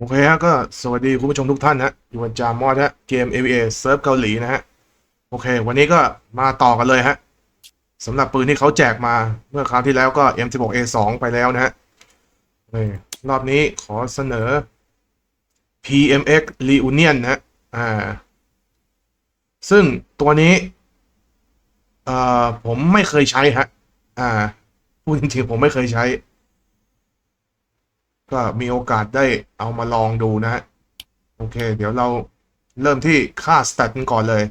โอเคฮะก็สวัสดีคุณผู้ชมทุกท่านนะอยู่กับจามอดฮะเกม AVA เซิร์ฟเกาหลีนะฮะโอเค วันนี้ก็มาต่อกันเลยฮะสำหรับปืนที่เขาแจกมาเมื่อคราวที่แล้วก็ M16A2 ไปแล้วนะฮะรอบนี้ขอเสนอ PMX Reunion นะฮะอ่า ซึ่งตัวนี้เอ่อผมไม่เคยใช้ฮะอ่าพูดจริงๆผมไม่เคยใช้ ก็มีโอกาสได้เอามาลองดูนะฮะโอเค เดี๋ยวเราเริ่มที่ค่าสแตทกันก่อนเลย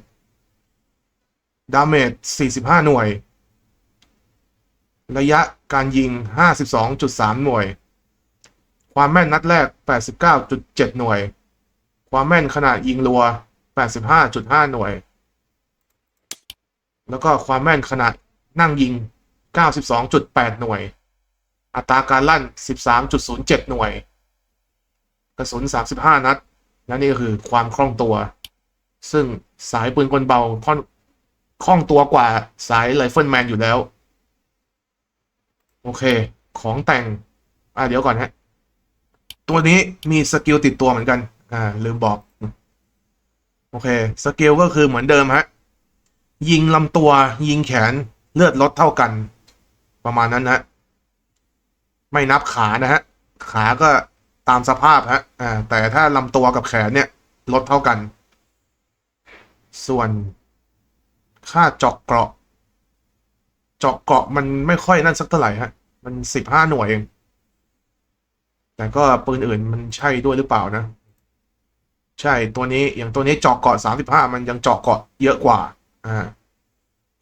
ดาเมจ45 หน่วย ระยะการยิง 52.3 หน่วย ความแม่นนัดแรก 89.7 หน่วย ความแม่นขณะยิงรัว 85.5 หน่วย แล้วก็ความแม่นขณะนั่งยิง 92.8 หน่วย อัตราการลั่น 13.07 หน่วย กระสุน 35 นัด และนี่ก็คือความคล่องตัว ซึ่งสายปืนกลเบาค่อนคล่องตัวกว่าสายไรเฟิลแมนอยู่แล้ว โอเค ของแต่ง อ่าเดี๋ยวก่อนฮะ ตัวนี้มีสกิลติดตัวเหมือนกัน อ่า ลืมบอก โอเค สกิลก็คือเหมือนเดิมฮะ ยิงลำตัว ยิงแขน เลือดลดเท่ากัน ประมาณนั้นนะ ไม่นับขานะฮะ ขาก็ตามสภาพฮะอ่าแต่ถ้าลำตัวกับแขนเนี่ย ลดเท่ากัน ส่วนค่าเจาะเกราะ เจาะเกราะมันไม่ค่อยนั่นสักเท่าไหร่ฮะ มันสิบห้าหน่วยเอง แต่ก็ปืนอื่นมันใช่ด้วยหรือเปล่านะ ใช่ตัวนี้อย่างตัวนี้เจาะเกาะสามสิบห้ามันยังเจาะเกาะเยอะกว่า อ่า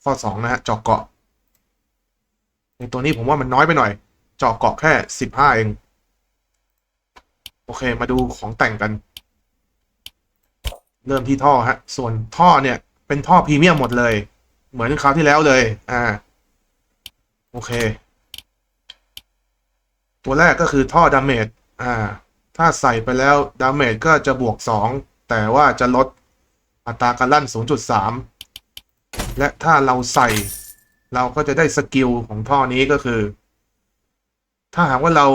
ข้อสองนะฮะเจาะเกาะในตัวนี้ผมว่ามันน้อยไปหน่อย เจาะเกาะแค่สิบห้าเอง โอเคมาดูของแต่งกัน เริ่มที่ท่อฮะ ส่วนท่อเนี่ย เป็นท่อพรีเมียมหมดเลย เหมือนคราวที่แล้วเลย อ่า โอเค ตัวแรกก็คือท่อดาเมจอ่า ถ้าใส่ไปแล้วดาเมจก็จะบวก2แต่ว่าจะลดอัตราการลั่น 0.3 และถ้าเราใส่เราก็จะได้สกิลของท่อนี้ก็คือ ถ้าหากว่าเรา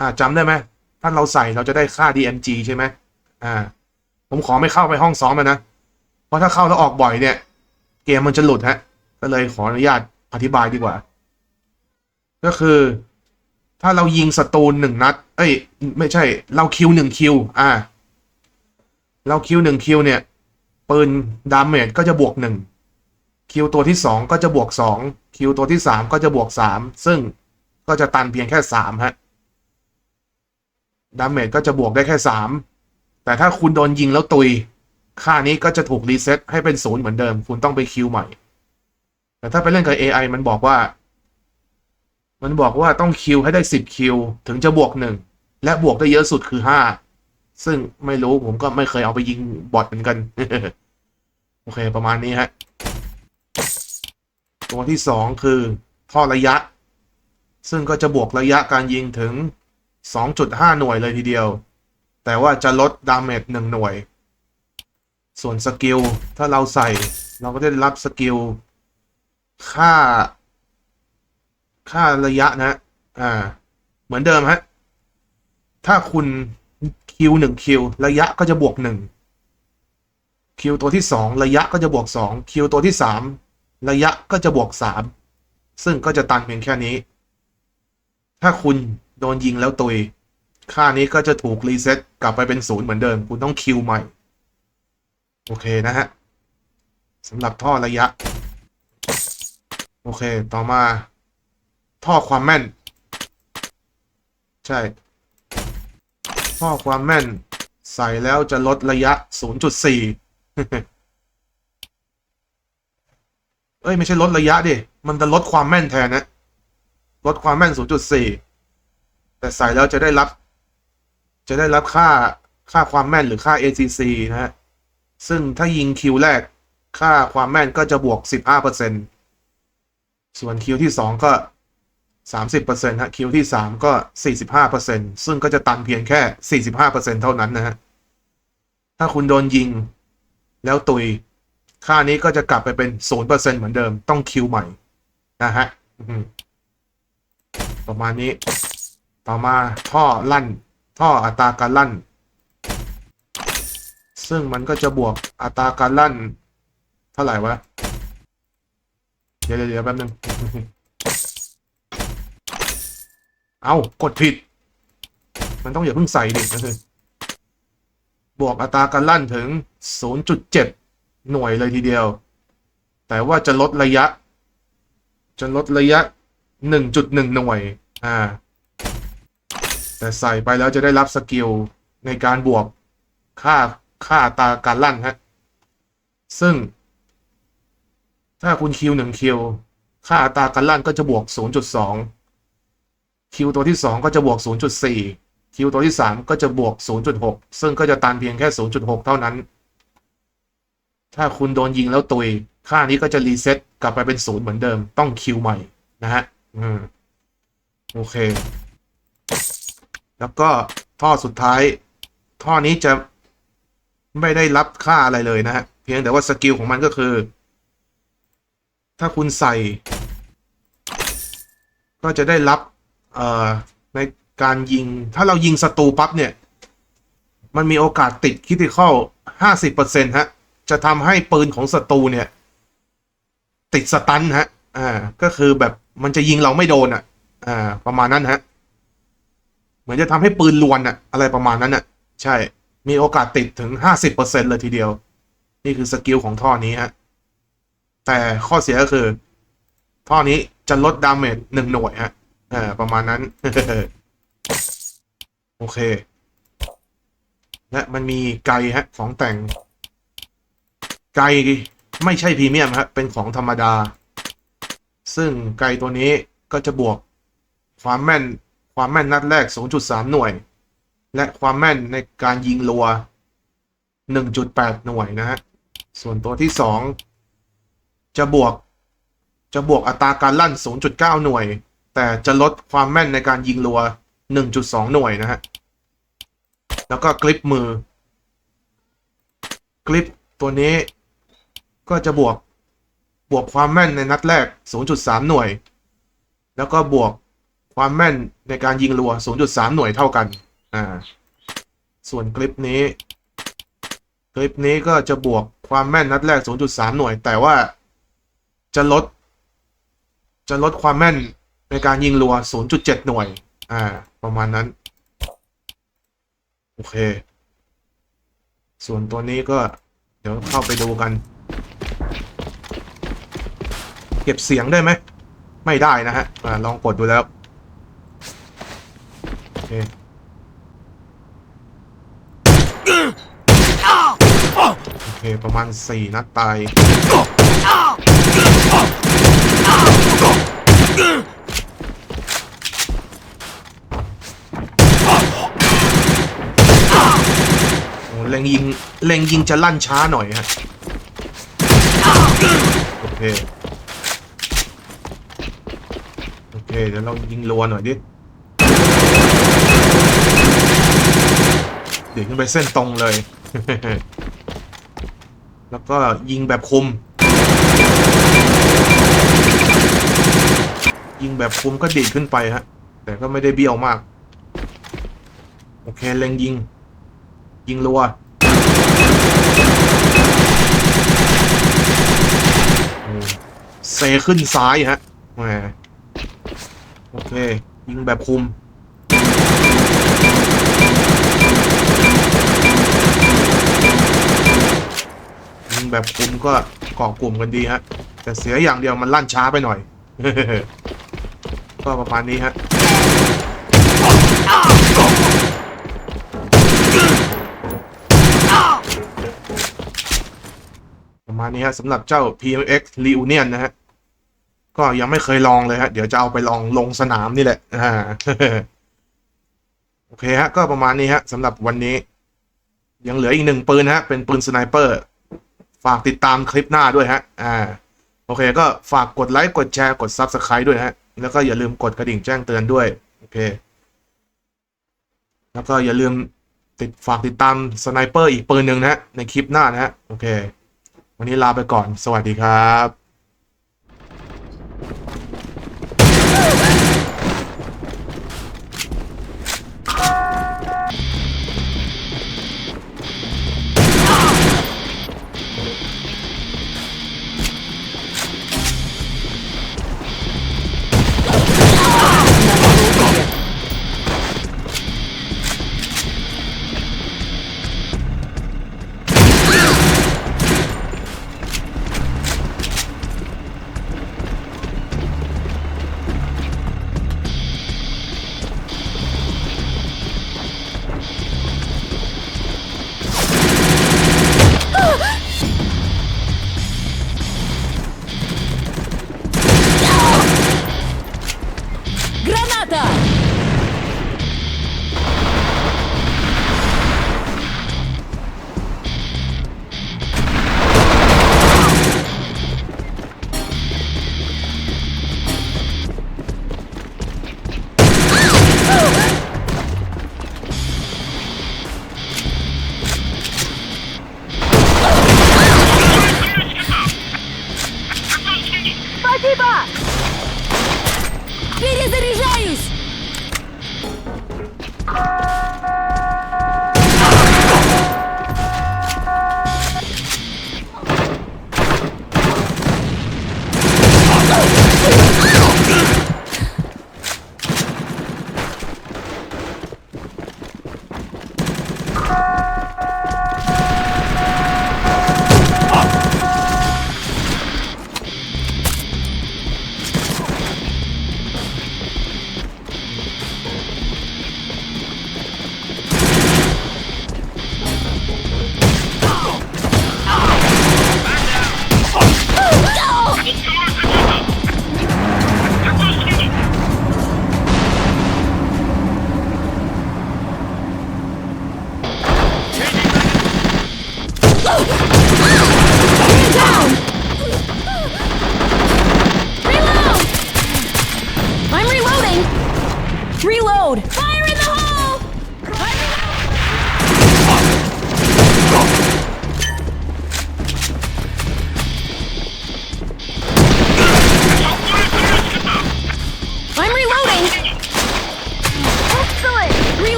อ่าจำได้ไหมถ้าเราใส่เราจะได้ค่า DMG ใช่ไหมอ่า ผมขอไม่เข้าไปห้องซ้อมนะ เพราะถ้าเข้าแล้วออกบ่อยเนี่ย เกมมันจะหลุดฮะ ก็เลยขออนุญาตอธิบายดีกว่า ก็คือ ถ้าเรายิงศัตรูหนึ่งนัด เอ้ย ไม่ใช่ เราคิวหนึ่งคิว อ่า เราคิวหนึ่งคิวเนี่ยปืนดาเมจก็จะบวกหนึ่งคิวตัวที่สองก็จะบวกสอง คิวตัวที่สามก็จะบวกสามซึ่งก็จะตันเพียงแค่สามฮะดาเมจก็จะบวกได้แค่สามแต่ถ้าคุณโดนยิงแล้วตุย ค่านี้ก็จะถูกรีเซ็ตให้เป็นศูนย์เหมือนเดิม คุณต้องไปคิวใหม่ แต่ถ้าไปเล่นกับ AI มันบอกว่า มันบอกว่าต้องคิวให้ได้สิบคิว ถึงจะบวกหนึ่งและบวกได้เยอะสุดคือห้าซึ่งไม่รู้ผมก็ไม่เคยเอาไปยิงบอทเหมือนกัน โอเคประมาณนี้ฮะ ตัวที่สองคือท่อระยะ ซึ่งก็จะบวกระยะการยิงถึง 2.5 หน่วยเลยทีเดียว แต่ว่าจะลดดาเมจหนึ่งหน่วย ส่วนสกิล ถ้าเราใส่เราก็ได้รับสกิล ค่า ค่าระยะนะ อ่า เหมือนเดิมฮะ ถ้าคุณคิวหนึ่งคิวระยะก็จะบวกหนึ่งคิวตัวที่สองระยะก็จะบวกสองคิวตัวที่สาม ระยะก็จะบวกสามซึ่งก็จะตันเพียงแค่นี้ ถ้าคุณโดนยิงแล้วตุย ค่านี้ก็จะถูกรีเซ็ตกลับไปเป็นศูนย์เหมือนเดิม คุณต้องคิวใหม่ โอเคนะฮะสำหรับท่อระยะ โอเค ต่อมา ท่อความแม่น ใช่ ท่อความแม่น ใส่แล้วจะลดระยะ 0.4 เอ้ยไม่ใช่ลดระยะดิ มันจะลดความแม่นแทนนะ ลดความแม่น 0.4 แต่ใส่แล้วจะได้รับ จะได้รับค่าค่าความแม่นหรือค่า ACC นะฮะ ซึ่งถ้ายิงคิวแรก ค่าความแม่นก็จะบวก 15%ส่วนคิวที่ 2 ก็ 30%ฮะ คิวที่ 3 ก็ 45%ซึ่งก็จะตันเพียงแค่ 45%เท่านั้นนะฮะ ถ้าคุณโดนยิงแล้วตุย ค่านี้ก็จะกลับไปเป็น0%เหมือนเดิมต้องคิวใหม่ นะฮะประมาณนี้ ต่อมาท่อลั่น ท่ออัตราการลั่น ซึ่งมันก็จะบวกอัตราการลั่น เท่าไหร่วะ เดี๋ยวเดี๋ยวเดี๋ยวแป๊บนึง เอากดผิด มันต้องอย่าเพิ่งใส่ดิก็คือบวกอัตราการลั่นถึง 0.7 หน่วยเลยทีเดียว แต่ว่าจะลดระยะ จะลดระยะ 1.1 หน่วย อ่า แต่ใส่ไปแล้วจะได้รับสกิลในการบวกค่าค่าตาการลั่นฮะ ซึ่ง ถ้าคุณคิวหนึ่งคิว ค่าอัตราการลั่นก็จะบวก 0.2 คิวตัวที่ 2 ก็จะบวก 0.4 คิวตัวที่ 3 ก็จะบวก 0.6 ซึ่งก็จะตันเพียงแค่ 0.6 เท่านั้น ถ้าคุณโดนยิงแล้วตุย ค่านี้ก็จะรีเซ็ตกลับไปเป็นศูนย์เหมือนเดิม ต้องคิวใหม่นะฮะ อืม โอเค แล้วก็ท่อสุดท้าย ท่อนี้จะไม่ได้รับค่าอะไรเลยนะฮะ เพียงแต่ว่าสกิลของมันก็คือ ถ้าคุณใส่ ก็จะได้รับ เอ่อ ในการยิง ถ้าเรายิงศัตรูปั๊บเนี่ย มันมีโอกาสติดคิติคอลห้าสิบเปอร์เซ็นต์ฮะ จะทำให้ปืนของศัตรูเนี่ย ติดสตันฮะ อ่า ก็คือแบบมันจะยิงเราไม่โดนอะ อ่า ประมาณนั้นฮะ เหมือนจะทำให้ปืนลวนอะ อะไรประมาณนั้นอะ ใช่ มีโอกาสติดถึงห้าสิบเปอร์เซ็นเลยทีเดียว นี่คือสกิลของท่อนี้ฮะ แต่ข้อเสียก็คือ ท่อนี้จะลดดาเมจหนึ่งหน่วยฮะ อ่า ประมาณนั้น โอเค และมันมีไกฮะ ของแต่ง ไก่ไม่ใช่พรีเมียมฮะเป็นของธรรมดา ซึ่งไกตัวนี้ก็จะบวกความแม่นความแม่นนัดแรก 0.3 หน่วย และความแม่นในการยิงรัว 1.8 หน่วยนะฮะ ส่วนตัวที่ 2 จะบวกจะบวกอัตราการลั่น 0.9 หน่วย แต่จะลดความแม่นในการยิงรัว 1.2 หน่วยนะฮะ แล้วก็กลิปมือกลิปตัวนี้ ก็จะบวกบวกความแม่นในนัดแรก 0.3 หน่วย แล้วก็บวกความแม่นในการยิงรัว 0.3 หน่วยเท่ากัน อ่า ส่วนคลิปนี้ คลิปนี้ก็จะบวกความแม่นนัดแรก 0.3 หน่วย แต่ว่าจะลด จะลดความแม่นในการยิงรัว 0.7 หน่วย อ่า ประมาณนั้น โอเค ส่วนตัวนี้ก็เดี๋ยวเข้าไปดูกัน ก็บเสียงได้ไหม ไม่ได้นะฮะอลองกดดูแล้วโอเคโอเค ประมาณ 4 นัดตาย โอ้เล็งยิงเล็งยิงจะลั่นช้าหน่อยฮะ โอเค โอเดี๋ยวเรายิงรัวหน่อยดิ เดี๋ยวขึ้นไปเส้นตรงเลย แล้วก็ยิงแบบคุม ยิงแบบคุมก็ดีดขึ้นไปฮะ แต่ก็ไม่ได้เบี้ยวมาก โอเคเล็งยิง ยิงรัวเซขึ้นซ้ายฮะแหม โอเค ยิงแบบคุม ยิงแบบคุมก็เกาะกลุ่มกันดีฮะ แต่เสียอย่างเดียวมันลั่นช้าไปหน่อย ก็ประมาณนี้ฮะประมาณนี้ฮะสำหรับเจ้า PMX Reunion นะฮะ ก็ยังไม่เคยลองเลยฮะ เดี๋ยวจะเอาไปลองลงสนามนี่แหละอ่าโอเคฮะ ก็ประมาณนี้ฮะสำหรับวันนี้ ยังเหลืออีกหนึ่งปืนฮะ เป็นปืนสไนเปอร์ ฝากติดตามคลิปหน้าด้วยฮะ อ่า โอเค ก็ฝากกดไลค์ กดแชร์ กด Subscribe ด้วยฮะ แล้วก็อย่าลืมกดกระดิ่งแจ้งเตือนด้วย โอเค แล้วก็อย่าลืมติดฝากติดตามสไนเปอร์อีกปืนหนึ่งนะฮะ ในคลิปหน้านะฮะ โอเค วันนี้ลาไปก่อน สวัสดีครับ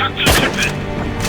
작전 실패.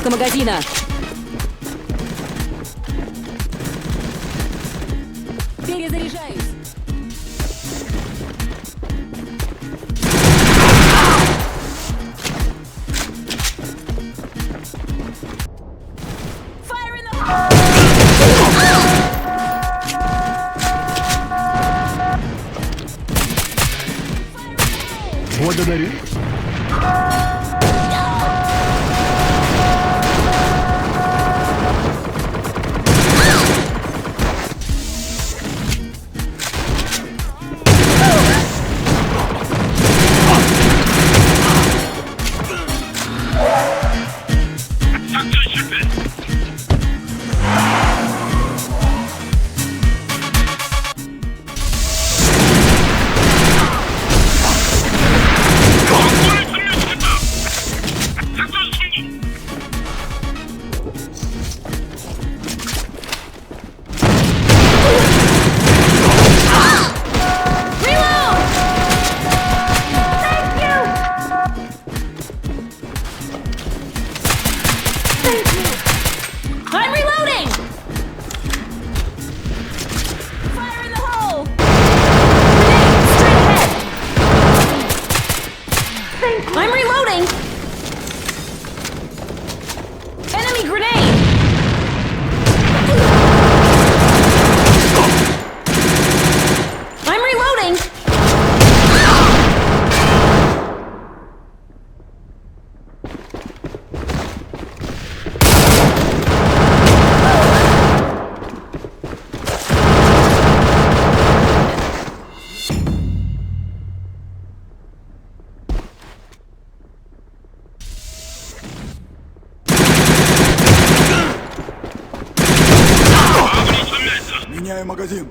Зарядка магазина. Перезаряжаюсь. Благодарю. Меняю магазин.